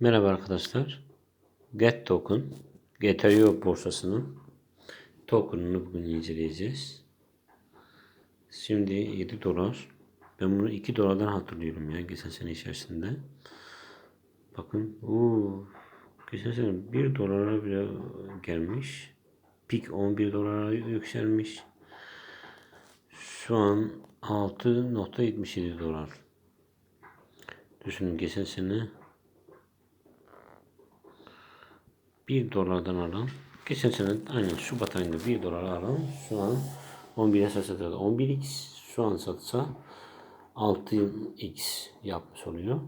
Merhaba arkadaşlar. Get Token, GTO borsasının token'ını bugün inceleyeceğiz. Şimdi 7 dolar. Ben bunu 2 dolardan hatırlıyorum ya geçen sene içerisinde. Bakın uuu geçen sene 1 dolara bile gelmiş. Pik 11 dolara yükselmiş. Şu an 6.77 dolar. Düşünün geçen sene 1 dolardan alan geçen sene aynen Şubat ayında 1 dolar alan şu an 11'e satsa 11x şu an satsa 6x yapmış oluyor.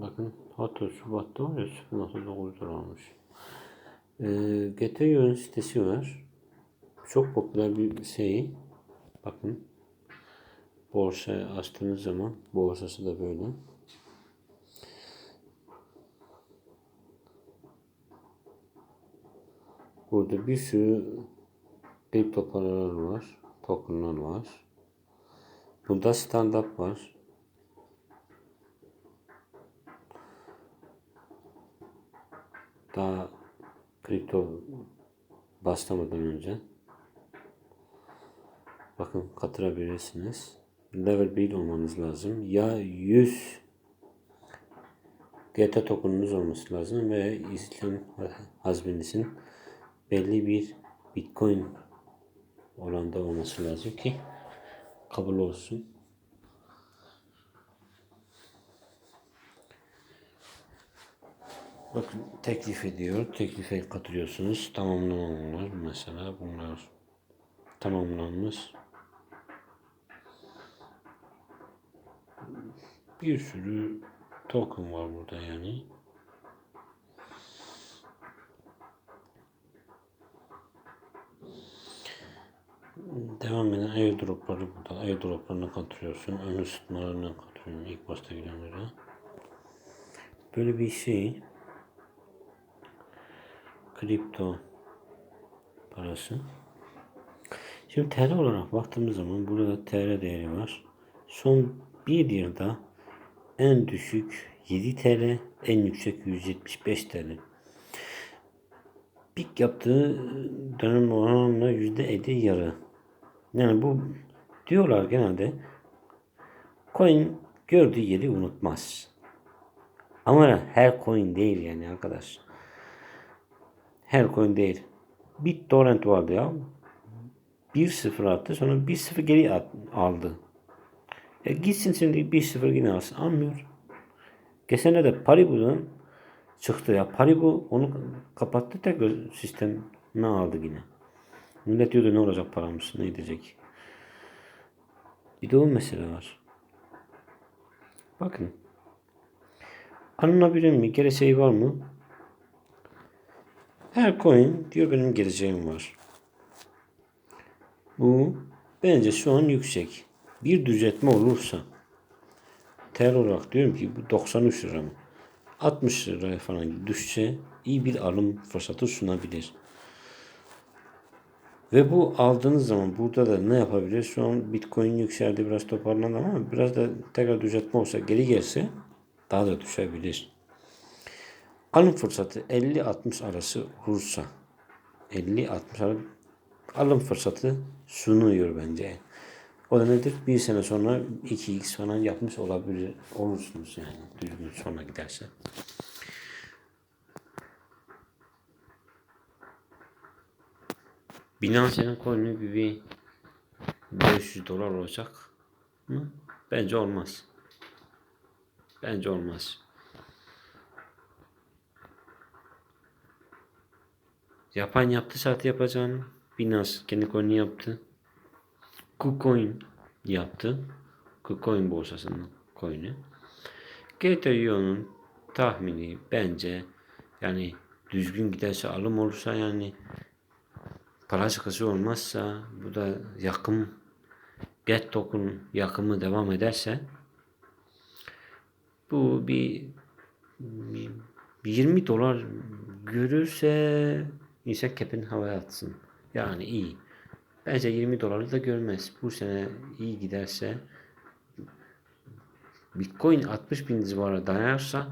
Bakın hatta Şubat'ta var ya 0.9 dolar olmuş. Ee, GTO'nun sitesi var. Çok popüler bir şey. Bakın borsa açtığınız zaman borsası da böyle. Burada bir sürü kripto paralar var. Tokenlar var. Burada stand up var. Daha kripto başlamadan önce bakın katılabilirsiniz. Level 1 olmanız lazım. Ya 100 GT tokenunuz olması lazım ve işlem hazminizin belli bir Bitcoin oranda olması lazım ki kabul olsun. Bakın teklif ediyor. Teklife katılıyorsunuz. Tamamlananlar mesela bunlar tamamlanmış. Bir sürü token var burada yani. Devam eden airdropları burada. Airdroplarına katılıyorsun. Ön ısıtmalarına katılıyorsun. ilk başta girenlere. Böyle bir şey. Kripto parası. Şimdi TL olarak baktığımız zaman burada TL değeri var. Son bir yılda en düşük 7 TL, en yüksek 175 TL. Pik yaptığı dönem oranla %50 yarı. Yani bu diyorlar genelde coin gördüğü yeri unutmaz. Ama her coin değil yani arkadaş. Her coin değil. BitTorrent vardı ya. 1-0 attı sonra 1-0 geri at, aldı. E gitsin şimdi 1-0 yine alsın. Almıyor. Geçen de Paribu'dan çıktı ya. Paribu onu kapattı tekrar sistemine aldı yine. Millet diyordu ne olacak paramız ne edecek. Bir de o mesele var. Bakın. Alınabilir mi? Geleceği var mı? Her coin diyor benim geleceğim var. Bu bence şu an yüksek. Bir düzeltme olursa ter olarak diyorum ki bu 93 lira mı? 60 liraya falan düşse iyi bir alım fırsatı sunabilir. Ve bu aldığınız zaman burada da ne yapabilir? Şu an Bitcoin yükseldi biraz toparlandı ama biraz da tekrar düzeltme olsa geri gelse daha da düşebilir. Alım fırsatı 50-60 arası olursa 50-60 alım fırsatı sunuyor bence. O da nedir? Bir sene sonra 2x falan yapmış olabilir olursunuz yani düzgün sonra giderse. Binance'nin coin'i gibi 500 dolar olacak mı? Bence olmaz. Bence olmaz. Yapan yaptı saat yapacağını. Binance kendi coin'i yaptı. KuCoin yaptı. KuCoin borsasının coin'i. GTO'nun tahmini bence yani düzgün giderse alım olursa yani para çıkışı olmazsa bu da yakım get token yakımı devam ederse bu bir, bir 20 dolar görürse insan kepin havaya atsın. Yani iyi. Bence 20 doları da görmez. Bu sene iyi giderse Bitcoin 60 bin civarı dayanırsa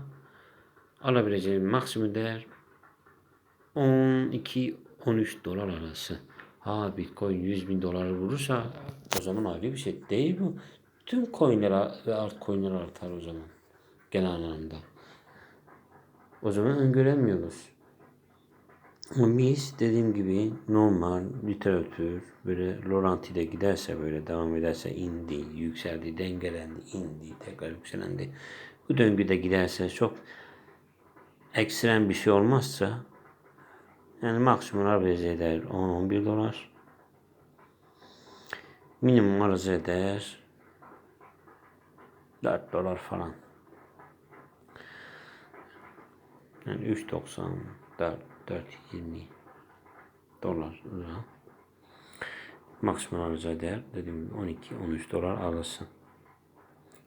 alabileceğim maksimum değer 12-13 dolar arası. Ha Bitcoin 100 bin doları vurursa o zaman ayrı bir şey değil bu. Tüm coinler ve altcoinler artar o zaman. Genel anlamda. O zaman öngöremiyoruz. Ama biz dediğim gibi normal literatür böyle Laurent ile giderse böyle devam ederse indi, yükseldi, dengelendi, indi, tekrar yükselendi. Bu döngüde giderse çok ekstrem bir şey olmazsa yani maksimum arz eder 10-11 dolar. Minimum arz eder 4 dolar falan. Yani 3.90 4 4.20 dolar lira. Maksimum arz eder. Dediğim gibi 12-13 dolar arası.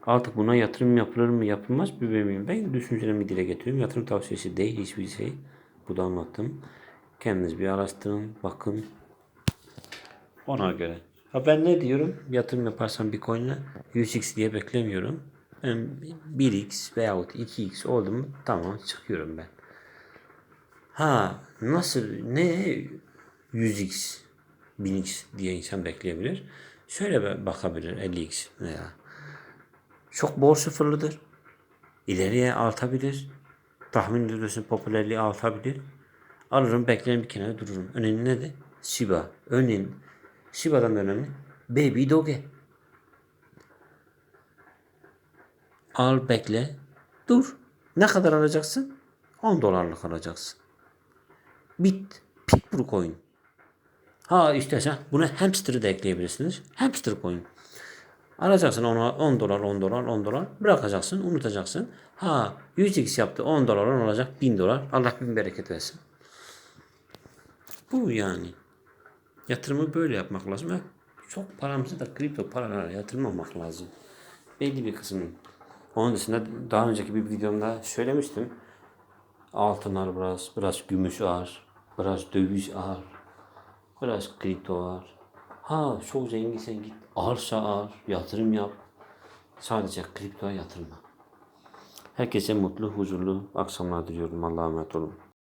Artık buna yatırım yapılır mı yapılmaz mı bilmiyorum. Ben düşüncelerimi dile getiriyorum. Yatırım tavsiyesi değil hiçbir şey. Bu da anlattım. Kendiniz bir araştırın, bakın. Ona göre. Ha ben ne diyorum? Yatırım yaparsam Bitcoin'le 100x diye beklemiyorum. Ben 1x veyahut 2x oldu mu tamam çıkıyorum ben. Ha nasıl ne 100x 1000x diye insan bekleyebilir. Şöyle bakabilir 50x veya çok bol sıfırlıdır. İleriye artabilir. Tahmin ediyorsun popülerliği artabilir. Alırım beklerim bir kenara dururum. Önemli ne de? Shiba. Önemli. Shiba'dan da önemli. Baby Doge. Al bekle. Dur. Ne kadar alacaksın? 10 dolarlık alacaksın. Bit. Pitbull coin. Ha işte sen buna hamster'ı da ekleyebilirsiniz. Hamster coin. Alacaksın ona 10 dolar 10 dolar 10 dolar bırakacaksın unutacaksın. Ha 100x yaptı 10 dolar olacak 1000 dolar. Allah bin bereket versin. Bu yani. Yatırımı böyle yapmak lazım. Çok paramızı da kripto paralara yatırmamak lazım. Belli bir kısmını. Onun dışında daha önceki bir videomda söylemiştim. Altınlar biraz, biraz gümüş ağır, biraz döviz ağır, biraz kripto ağır. Ha çok zenginsen git arsa ağır, yatırım yap. Sadece kriptoya yatırma. Herkese mutlu, huzurlu akşamlar diliyorum. Allah'a emanet olun.